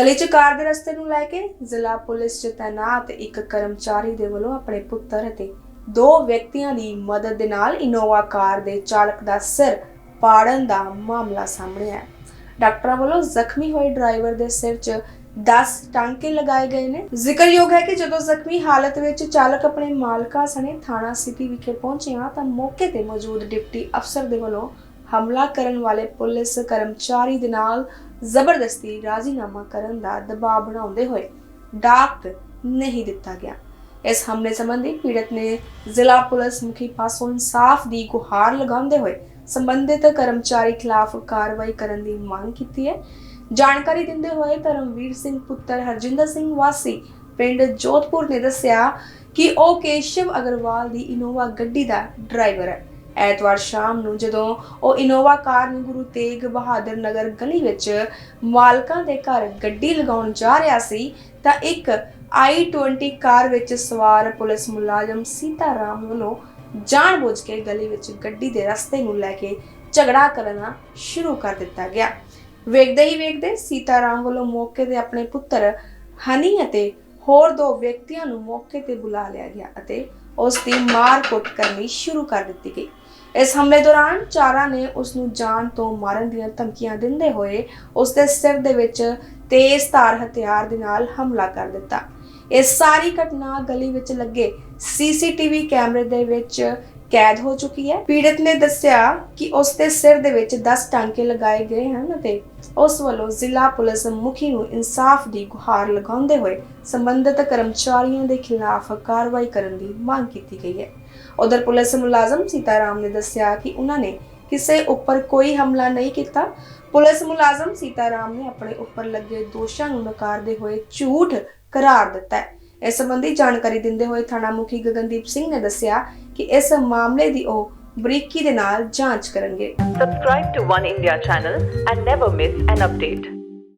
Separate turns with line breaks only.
ਗਲੀ 'ਚ ਕਾਰ ਦੇ ਰਸਤੇ ਨੂੰ ਲੈ ਕੇ ਜ਼ਿਲ੍ਹਾ ਪੁਲਿਸ 'ਚ ਤੈਨਾਤ ਇੱਕ ਕਰਮਚਾਰੀ ਦੇ ਵੱਲੋਂ ਆਪਣੇ ਪੁੱਤਰ ਅਤੇ ਦੋ ਵਿਅਕਤੀਆਂ ਦੀ ਮਦਦ ਦੇ ਨਾਲ ਇਨੋਵਾ ਕਾਰ ਦੇ ਚਾਲਕ ਦਾ ਸਿਰ ਪਾੜਨ ਦਾ ਮਾਮਲਾ ਸਾਹਮਣੇ ਆਇਆ। ਡਾਕਟਰਾਂ ਵੱਲੋਂ ਜ਼ਖਮੀ ਹੋਏ ਡਰਾਈਵਰ ਦੇ ਸਿਰ 'ਚ 10 ਟਾਂਕੇ ਲਗਾਏ ਗਏ ਨੇ। ਜ਼ਿਕਰਯੋਗ ਹੈ ਕਿ ਜਦੋਂ ਜ਼ਖਮੀ ਹਾਲਤ ਵਿੱਚ ਚਾਲਕ ਆਪਣੇ ਮਾਲਕਾ ਸਣੇ ਥਾਣਾ ਸਿਟੀ ਵਿਖੇ ਪਹੁੰਚਿਆ ਤਾਂ ਮੌਕੇ ਤੇ ਮੌਜੂਦ ਡਿਪਟੀ ਅਫਸਰ ਦੇ ਵੱਲੋਂ ਹਮਲਾ ਕਰਨ ਵਾਲੇ ਪੁਲਿਸ ਕਰਮਚਾਰੀ ਦੇ ਨਾਲ ਜ਼ਬਰਦਸਤੀ ਰਾਜ਼ੀਨਾਮਾ ਕਰਨ ਦਾ ਦਬਾਅ ਬਣਾਉਂਦੇ ਹੋਏ ਡਾਕ ਨਹੀਂ ਦਿੱਤਾ ਗਿਆ। ਇਸ ਹਮਲੇ ਸੰਬੰਧੀ ਪੀੜਤ ਨੇ ਜ਼ਿਲ੍ਹਾ ਪੁਲਿਸ ਮੁਖੀ ਪਾਸੋਂ ਇਨਸਾਫ ਦੀ ਗੁਹਾਰ ਲਗਾਉਂਦੇ ਹੋਏ ਸੰਬੰਧਿਤ ਕਰਮਚਾਰੀ ਖਿਲਾਫ ਕਾਰਵਾਈ ਕਰਨ ਦੀ ਮੰਗ ਕੀਤੀ ਹੈ। ਜਾਣਕਾਰੀ ਦਿੰਦੇ ਹੋਏ ਧਰਮਵੀਰ ਸਿੰਘ ਪੁੱਤਰ ਹਰਜਿੰਦਰ ਸਿੰਘ ਵਾਸੀ ਪਿੰਡ ਜੋਧਪੁਰ ਨੇ ਦੱਸਿਆ ਕਿ ਉਹ ਕੇਸ਼ਵ ਅਗਰਵਾਲ ਦੀ ਇਨੋਵਾ ਗੱਡੀ ਦਾ ਡਰਾਈਵਰ ਹੈ। ਐਤਵਾਰ ਸ਼ਾਮ ਨੂੰ ਜਦੋਂ ਉਹ ਇਨੋਵਾ ਕਾਰ ਨੂੰ ਗੁਰੂ ਤੇਗ ਬਹਾਦਰ ਨਗਰ ਗਲੀ ਵਿੱਚ ਮਾਲਕਾਂ ਦੇ ਘਰ ਗੱਡੀ ਲਗਾਉਣ ਜਾ ਰਿਹਾ ਸੀ, ਤਾਂ ਇੱਕ i20 ਕਾਰ ਵਿੱਚ ਸਵਾਰ ਪੁਲਿਸ ਮੁਲਾਜ਼ਮ ਸੀਤਾ ਰਾਮ ਵੱਲੋਂ ਜਾਣਬੁੱਝ ਕੇ ਗਲੀ ਵਿੱਚ ਗੱਡੀ ਦੇ ਰਸਤੇ ਨੂੰ ਲੈ ਕੇ ਝਗੜਾ ਕਰਨਾ ਸ਼ੁਰੂ ਕਰ ਦਿੱਤਾ ਗਿਆ। ਵੇਖਦੇ ਹੀ ਵੇਖਦੇ ਸੀਤਾ ਰਾਮ ਵੱਲੋਂ ਮੌਕੇ ਤੇ ਆਪਣੇ ਪੁੱਤਰ ਹਨੀ ਅਤੇ ਹੋਰ ਦੋ ਵਿਅਕਤੀਆਂ ਨੂੰ ਮੌਕੇ ਤੇ ਬੁਲਾ ਲਿਆ ਗਿਆ ਅਤੇ ਉਸ ਦੀ ਮਾਰ-ਕੁੱਟ ਕਰਨੀ ਸ਼ੁਰੂ ਕਰ ਦਿੱਤੀ ਗਈ। ਇਸ ਹਮਲੇ ਦੌਰਾਨ ਚਾਰਾਂ ਨੇ ਉਸ ਨੂੰ ਜਾਨ ਤੋਂ ਮਾਰਨ ਦੀਆਂ ਧਮਕੀਆਂ ਦਿੰਦੇ ਹੋਏ ਉਸ ਦੇ ਸਿਰ ਦੇ ਵਿੱਚ ਤੇਜ਼ ਧਾਰ ਹਥਿਆਰ ਦੇ ਨਾਲ ਹਮਲਾ ਕਰ ਦਿੱਤਾ। ਇਹ ਸਾਰੀ ਘਟਨਾ ਗਲੀ ਵਿੱਚ ਲੱਗੇ ਸੀਸੀਟੀਵੀ ਕੈਮਰੇ ਦੇ ਵਿੱਚ ਕੈਦ ਹੋ ਚੁੱਕੀ ਹੈ। ਪੀੜਤ ਨੇ ਦੱਸਿਆ ਕਿ ਉਸ ਦੇ ਸਿਰ ਦੇ ਵਿੱਚ 10 ਟਾਂਕੇ ਲਗਾਏ ਗਏ ਹਨ ਅਤੇ ਉਸ ਵੱਲੋਂ ਜ਼ਿਲ੍ਹਾ ਪੁਲਿਸ ਮੁਖੀ ਨੂੰ ਇਨਸਾਫ ਦੀ ਗੁਹਾਰ ਲਗਾਉਂਦੇ ਹੋਏ ਸੰਬੰਧਿਤ ਕਰਮਚਾਰੀਆਂ ਦੇ ਖਿਲਾਫ ਕਾਰਵਾਈ ਕਰਨ ਦੀ ਮੰਗ ਕੀਤੀ ਗਈ ਹੈ। ਉਧਰ ਪੁਲਿਸ ਮੁਲਾਜ਼ਮ ਸੀਤਾਰਾਮ ਨੇ ਦੱਸਿਆ ਕਿ ਉਹਨਾਂ ਨੇ ਕਿਸੇ ਉੱਪਰ ਕੋਈ ਹਮਲਾ ਨਹੀਂ ਕੀਤਾ। ਪੁਲਿਸ ਮੁਲਾਜ਼ਮ ਸੀਤਾਰਾਮ ਨੇ ਆਪਣੇ ਉੱਪਰ ਲੱਗੇ ਦੋਸ਼ਾਂ ਨੂੰ ਨਕਾਰਦੇ ਹੋਏ ਝੂਠ ਕਰਾਰ ਦਿੱਤਾ ਹੈ। ਇਸ ਸੰਬੰਧੀ ਜਾਣਕਾਰੀ ਦਿੰਦੇ ਹੋਏ ਥਾਣਾ ਮੁਖੀ ਗਗਨਦੀਪ ਸਿੰਘ ਨੇ ਦੱਸਿਆ ਕਿ ਇਸ ਮਾਮਲੇ ਦੀ ਉਹ ਬਰੀਕੀ ਦੇ ਨਾਲ ਜਾਂਚ ਕਰਨਗੇ
Subscribe to One India channel and never miss an update.